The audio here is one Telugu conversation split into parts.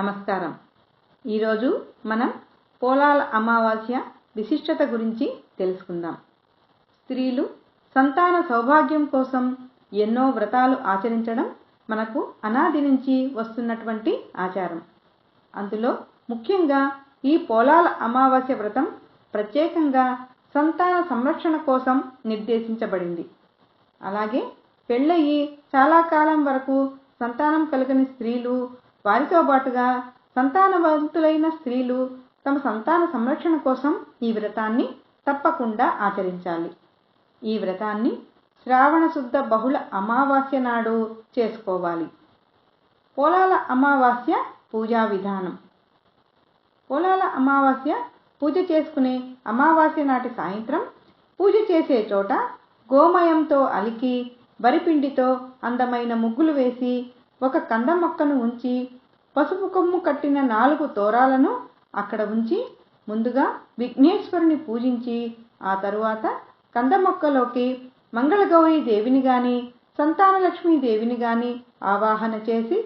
నమస్కారం. ఈరోజు మనం పోలాల అమావాస్య విశిష్టత గురించి తెలుసుకుందాం. స్త్రీలు సంతాన సౌభాగ్యం కోసం ఎన్నో వ్రతాలు ఆచరించడం మనకు అనాది నుంచి వస్తున్నటువంటి ఆచారం. అందులో ముఖ్యంగా ఈ పోలాల అమావాస్య వ్రతం ప్రత్యేకంగా సంతాన సంరక్షణ కోసం నిర్దేశించబడింది. అలాగే పెళ్ళయి చాలా కాలం వరకు సంతానం కలగని స్త్రీలు వారితో పాటుగా సంతానవంతులైన స్త్రీలు తమ సంతాన సంరక్షణ కోసం ఈ వ్రతాన్ని తప్పకుండా ఆచరించాలి. ఈ వ్రతాన్ని శ్రావణ శుద్ధ బహుళ అమావాస్య నాడు చేసుకోవాలి. పోలాల అమావాస్య పూజా విధానం. పోలాల అమావాస్య పూజ చేసుకునే అమావాస్య నాటి సాయంత్రం పూజ చేసే చోట గోమయంతో అలికి వరిపిండితో అందమైన ముగ్గులు వేసి ఒక కంద మొక్కను ఉంచి పసుపు కొమ్ము కట్టిన నాలుగు తోరాలను అక్కడ ఉంచి ముందుగా విఘ్నేశ్వరుని పూజించి ఆ తరువాత కంద మొక్కలోకి మంగళగౌరి దేవిని గాని సంతానలక్ష్మీ దేవిని గాని ఆవాహన చేసి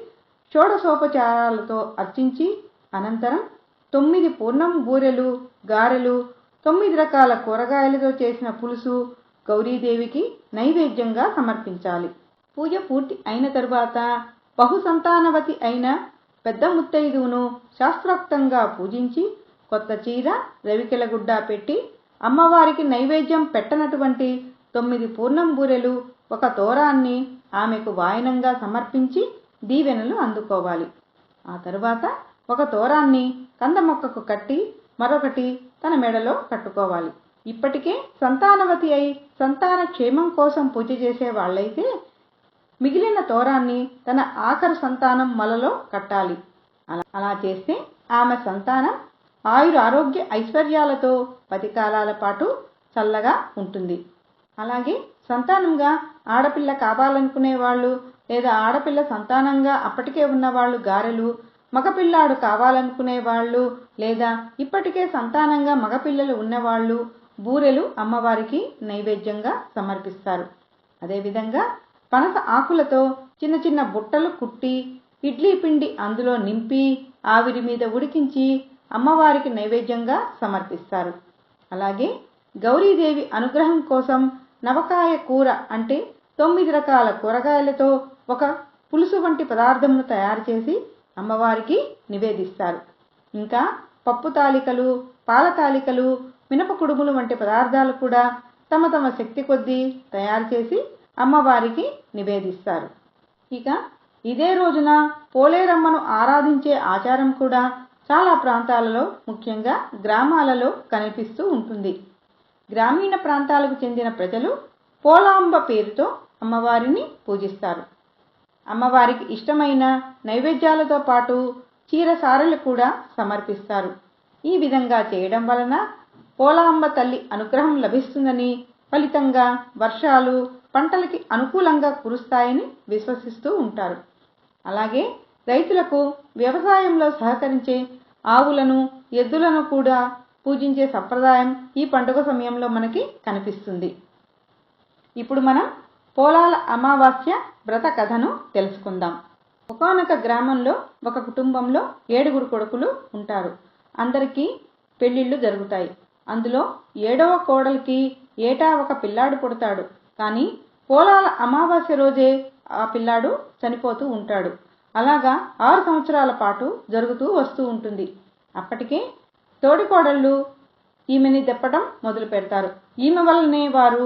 షోడసోపచారాలతో అర్చించి అనంతరం తొమ్మిది పూర్ణం బూరెలు గారెలు తొమ్మిది రకాల కూరగాయలతో చేసిన పులుసు గౌరీదేవికి నైవేద్యంగా సమర్పించాలి. పూజ పూర్తి అయిన తరువాత బహుసంతానవతి అయిన పెద్ద ముత్తైదువును శాస్త్రోక్తంగా పూజించి కొత్త చీర రవికెల గుడ్డ పెట్టి అమ్మవారికి నైవేద్యం పెట్టనటువంటి తొమ్మిది పూర్ణం బూరెలు ఒక తోరాన్ని ఆమెకు వాయనంగా సమర్పించి దీవెనలు అందుకోవాలి. ఆ తరువాత ఒక తోరాన్ని కంద మొక్కకు కట్టి మరొకటి తన మెడలో కట్టుకోవాలి. ఇప్పటికే సంతానవతి అయి సంతాన క్షేమం కోసం పూజ చేసే వాళ్ళైతే మిగిలిన తోరాన్ని తన ఆఖరు సంతానం మలలో కట్టాలి. అలా అలా చేస్తే ఆమె సంతానం ఆయుర ఆరోగ్య ఐశ్వర్యాలతో పది కాలాల పాటు చల్లగా ఉంటుంది. అలాగే సంతానంగా ఆడపిల్ల కావాలనుకునే వాళ్ళు లేదా ఆడపిల్ల సంతానంగా అప్పటికే ఉన్నవాళ్ళు గారెలు మగపిల్లాడు కావాలనుకునే వాళ్ళు లేదా ఇప్పటికే సంతానంగా మగపిల్లలు ఉన్నవాళ్ళు బూరెలు అమ్మవారికి నైవేద్యంగా సమర్పిస్తారు. అదేవిధంగా పనస ఆకులతో చిన్న చిన్న బుట్టలు కుట్టి ఇడ్లీ పిండి అందులో నింపి ఆవిరి మీద ఉడికించి అమ్మవారికి నైవేద్యంగా సమర్పిస్తారు. అలాగే గౌరీదేవి అనుగ్రహం కోసం నవకాయ కూర అంటే తొమ్మిది రకాల కూరగాయలతో ఒక పులుసు వంటి పదార్థమును తయారు చేసి అమ్మవారికి నివేదిస్తారు. ఇంకా పప్పు తాలికలు పాల తాలికలు మినప కుడుములు వంటి పదార్థాలు కూడా తమ తమ శక్తి కొద్దీ తయారు చేసి అమ్మవారికి నివేదిస్తారు. ఇక ఇదే రోజున పోలేరమ్మను ఆరాధించే ఆచారం కూడా చాలా ప్రాంతాలలో ముఖ్యంగా గ్రామాలలో కనిపిస్తూ ఉంటుంది. గ్రామీణ ప్రాంతాలకు చెందిన ప్రజలు పోలాంబ పేరుతో అమ్మవారిని పూజిస్తారు. అమ్మవారికి ఇష్టమైన నైవేద్యాలతో పాటు చీరసారలు కూడా సమర్పిస్తారు. ఈ విధంగా చేయడం వలన పోలాంబ తల్లి అనుగ్రహం లభిస్తుందని ఫలితంగా వర్షాలు పంటలకి అనుకూలంగా కురుస్తాయని విశ్వసిస్తూ ఉంటారు. అలాగే రైతులకు వ్యవసాయంలో సహకరించే ఆవులను ఎద్దులను కూడా పూజించే సంప్రదాయం ఈ పండుగ సమయంలో మనకి కనిపిస్తుంది. ఇప్పుడు మనం పోలాల అమావాస్య వ్రత కథను తెలుసుకుందాం. ఒకనొక గ్రామంలో ఒక కుటుంబంలో ఏడుగురు కొడుకులు ఉంటారు. అందరికీ పెళ్ళిళ్ళు జరుగుతాయి. అందులో ఏడవ కోడలికి ఏటా ఒక పిల్లాడు పుడతాడు. కానీ పోలాల అమావాస్య రోజే ఆ పిల్లాడు చనిపోతూ ఉంటాడు. అలాగా ఆరు సంవత్సరాల పాటు జరుగుతూ వస్తూ ఉంటుంది. అప్పటికే తోడికోడళ్ళు ఈమెని దెప్పడం మొదలు పెడతారు. ఈమె వల్లనే వారు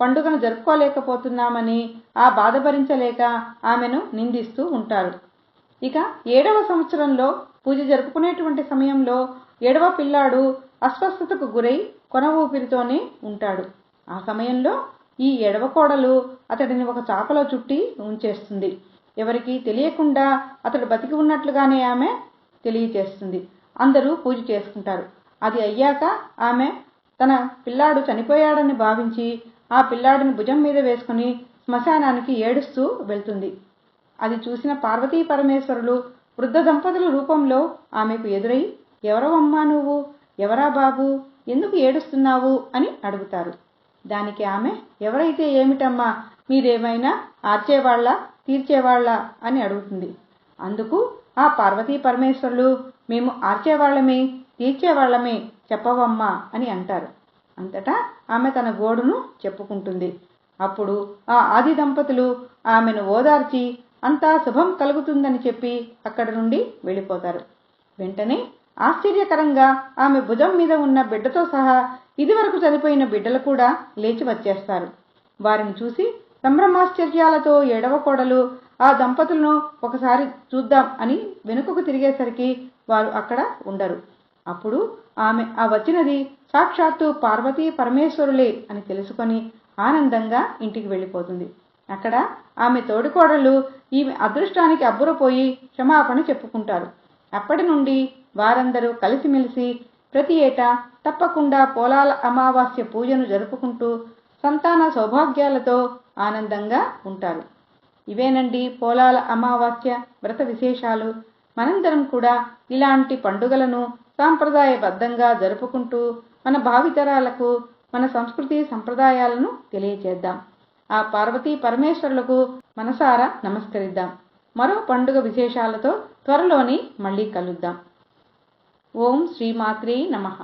పండుగను జరుపుకోలేకపోతున్నామని ఆ బాధ భరించలేక ఆమెను నిందిస్తూ ఉంటారు. ఇక ఏడవ సంవత్సరంలో పూజ జరుపుకునేటువంటి సమయంలో ఏడవ పిల్లాడు అస్వస్థతకు గురై కొన ఊపిరితోనే ఉంటాడు. ఆ సమయంలో ఈ ఎడవ కోడలు అతడిని ఒక చాపలో చుట్టి ఉంచేస్తుంది. ఎవరికి తెలియకుండా అతడు బతికి ఉన్నట్లుగానే ఆమె తెలియచేస్తుంది. అందరూ పూజ చేసుకుంటారు. అది అయ్యాక ఆమె తన పిల్లాడు చనిపోయాడని భావించి ఆ పిల్లాడిని భుజం మీద వేసుకుని శ్మశానానికి ఏడుస్తూ వెళ్తుంది. అది చూసిన పార్వతీ పరమేశ్వరులు వృద్ధ దంపతుల రూపంలో ఆమెకు ఎదురై ఎవరవమ్మా నువ్వు? ఎవరా బాబు? ఎందుకు ఏడుస్తున్నావు? అని అడుగుతారు. దానికి ఆమె ఎవరైతే ఏమిటమ్మా మీరేమైనా ఆర్చేవాళ్ళ తీర్చేవాళ్ళ? అని అడుగుతుంది. అందుకు ఆ పార్వతీ పరమేశ్వరులు మేము ఆర్చేవాళ్ళమే తీర్చేవాళ్ళమే చెప్పవమ్మా అని అంటారు. అంతటా ఆమె తన గోడును చెప్పుకుంటుంది. అప్పుడు ఆ ఆది దంపతులు ఆమెను ఓదార్చి అంతా శుభం కలుగుతుందని చెప్పి అక్కడి నుండి వెళ్ళిపోతారు. వెంటనే ఆశ్చర్యకరంగా ఆమె భుజం మీద ఉన్న బిడ్డతో సహా ఇదివరకు చనిపోయిన బిడ్డలు కూడా లేచి వచ్చేస్తారు. వారిని చూసి సంభ్రమాశ్చర్యాలతో ఏడవ కోడలు ఆ దంపతులను ఒకసారి చూద్దాం అని వెనుకకు తిరిగేసరికి వారు అక్కడ ఉండరు. అప్పుడు ఆమె ఆ వచ్చినది సాక్షాత్తు పార్వతీ పరమేశ్వరులే అని తెలుసుకొని ఆనందంగా ఇంటికి వెళ్ళిపోతుంది. అక్కడ ఆమె తోడికోడళ్ళు ఈమె అదృష్టానికి అబ్బురపోయి క్షమాపణ చెప్పుకుంటారు. అప్పటి నుండి వారందరూ కలిసిమెలిసి ప్రతి ఏటా తప్పకుండా పోలాల అమావాస్య పూజను జరుపుకుంటూ సంతాన సౌభాగ్యాలతో ఆనందంగా ఉంటారు. ఇవేనండి పోలాల అమావాస్య వ్రత విశేషాలు. మనందరం కూడా ఇలాంటి పండుగలను సాంప్రదాయబద్ధంగా జరుపుకుంటూ మన భావితరాలకు మన సంస్కృతి సంప్రదాయాలను తెలియచేద్దాం. ఆ పార్వతీ పరమేశ్వరులకు మనసారా నమస్కరిద్దాం. మరో పండుగ విశేషాలతో త్వరలోని మళ్ళీ కలుద్దాం. ఓం శ్రీమాత్రే నమః.